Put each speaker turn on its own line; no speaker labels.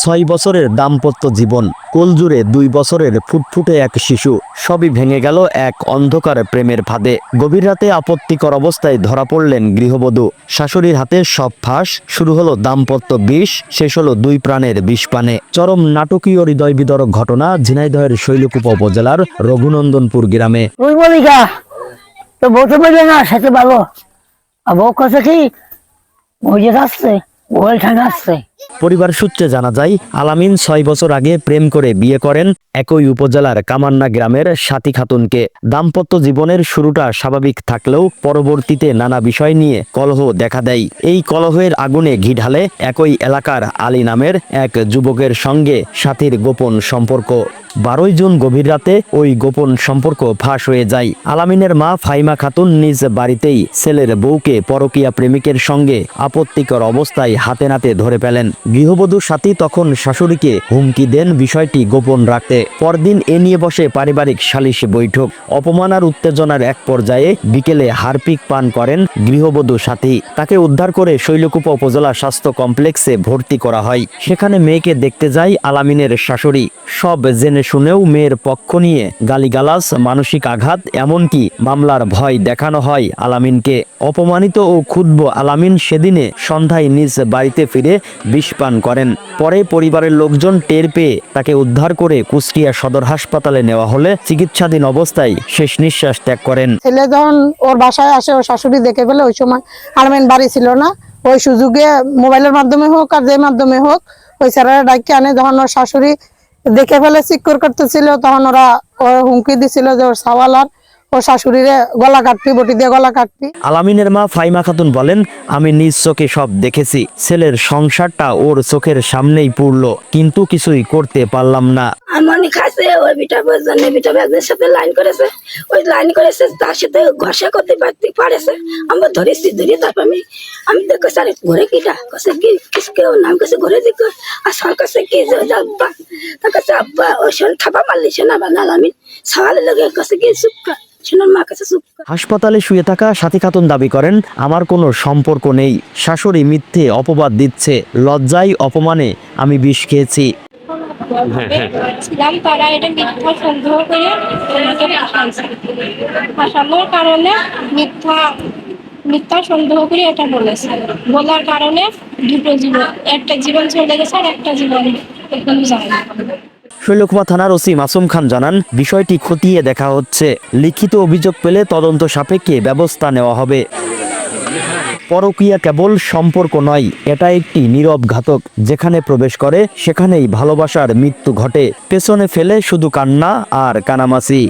ছয় বছরের দাম্পত্য জীবন কোলজুড়ে দুই বছরের ফুটফুটে এক শিশু, সবই ভেঙে গেল এক অন্ধকার প্রেমের ফাঁদে। গভীর রাতে আপত্তিকর অবস্থায় ধরা পড়লেন গৃহবধূ। শাশুড়ির হাতে সব ফাঁস, শুরু হলো দাম্পত্য বিষ, শেষ হলো দুই প্রাণের বিষ পানে। চরম নাটকীয় হৃদয় বিদরক ঘটনা ঝিনাইদহের শৈলকুপা উপজেলার রঘুনন্দনপুর গ্রামে।
বলতে ভালো। আসছে।
পরিবার সূত্রে জানা যায়, আলামিন ছয় বছর আগে প্রেম করে বিয়ে করেন একই উপজেলার কামান্না গ্রামের সাথী খাতুনকে। দাম্পত্য জীবনের শুরুটা স্বাভাবিক থাকলেও পরবর্তীতে নানা বিষয় নিয়ে কলহ দেখা দেয়। এই কলহের আগুনে ঘি ঢালে একই এলাকার আলী নামের এক যুবকের সঙ্গে সাথীর গোপন সম্পর্ক। বারোই জুন গভীর রাতে ওই গোপন সম্পর্ক ফাঁস হয়ে যায়। আলামিনের মা ফাইমা খাতুন নিজ বাড়িতেই ছেলের বউকে পরকীয়া প্রেমিকের সঙ্গে আপত্তিকর অবস্থায় হাতে নাতে ধরে ফেলেন। গৃহবধূর সাথী তখন শাশুড়িকে হুমকি দেন বিষয়টি গোপন রাখতে। পরদিন এ নিয়ে বসে পারিবারিক সালিশ বৈঠক। অপমান আর উত্তেজনার এক পর্যায়ে বিকেলে হারপিক পান করেন গৃহবধূ সাথী। তাকে উদ্ধার করে শৈলকুপা উপজেলা স্বাস্থ্য কমপ্লেক্সে ভর্তি করা হয়। সেখানে মেয়েকে দেখতে যায় আলামিনের শাশুড়ি। সব জেনে শুনেও মেয়ের পক্ষ নিয়ে গালিগালাজ, মানসিক আঘাত, এমনকি মামলার ভয় দেখানো হয় আলামিনকে। অপমানিত ও ক্ষুদ্র আলামিন সেদিনে সন্ধ্যায় নিজ বাড়িতে ফিরে বিষ পান করেন। পরে পরিবারের লোকজন টের পেয়ে তাকে উদ্ধার করে কুষ্টিয়া সদর হাসপাতালে নেওয়া হলে চিকিৎসাধীন অবস্থায় শেষ নিঃশ্বাস ত্যাগ করেন।
ছেলে যখন ওর বাসায় আসে, ওর শাশুড়ি দেখে ফেলে, ওই সময় আরমেন বাড়ি ছিল না। ওই সুযোগে মোবাইলের মাধ্যমে হোক আর যে মাধ্যমে হোক, ওই স্যারেরা ডাইকে আনে। যখন ওর শাশুড়ি দেখে ফেলে সিকিউর করতেছিল, তখন ওরা ওর হুমকি দিছিল যে ওর সাওয়াল আর ওর শাশুড়িরে গলা কাটবি বটি দিয়ে গলা কাটবি।
আলামিনের মা ফাইমা খাতুন বলেন আমি নিজ চোখে সব দেখেছি। ছেলের সংসারটা ওর চোখের সামনেই পুড়ল কিন্তু কিছুই করতে পারলাম না।
আমানি খাইছে ওই বিটা বজনে বিটা বেগদের সাথে লাইন করেছে। ওই লাইন করেছে তার সাথে ঘষা করতে পারতে পারেছে। আমরা ধরেছি ধরে তারপর আমি আমি দেখো স্যার ঘরে কিটা? কাছে কি কিসকে ওর নাম কাছে ঘরে দিকে আর স্যার কাছে কি আব্বা তার কাছে আব্বা ওই শোন থাপা মারলি শোনা বানাল আমি কাছে
হাসপাতালে শুয়ে থাকা সাথী খাতুন দাবি করেন আমার কোনো সম্পর্ক নেই। শাশুড়ি মিথ্যে অপবাদ দিচ্ছে। লজ্জায় অপমানে আমি বিষ খেয়েছি।
ছিলাম তারা এটা মিথ্যা সন্দেহ করে ওনাকে ফাঁসাইছে। ফাঁসানোর কারণে মিথ্যা মিথ্যা সন্দেহ করে এটা বলেছে। বলার কারণে দুটো জীবন একটা জীবন চলে গেছে আর একটা জীবন এখনও যায় না
শৈলকুপা থানার ওসি মাসুম খান জানান, বিষয়টি খতিয়ে দেখা হচ্ছে। লিখিত অভিযোগ পেলে তদন্ত সাপেক্ষে ব্যবস্থা নেওয়া হবে। পরকীয়া কেবল সম্পর্ক নয়, এটা একটি নীরব ঘাতক। যেখানে প্রবেশ করে, সেখানেই ভালোবাসার মৃত্যু ঘটে। পেছনে ফেলে শুধু কান্না আর কানামাসি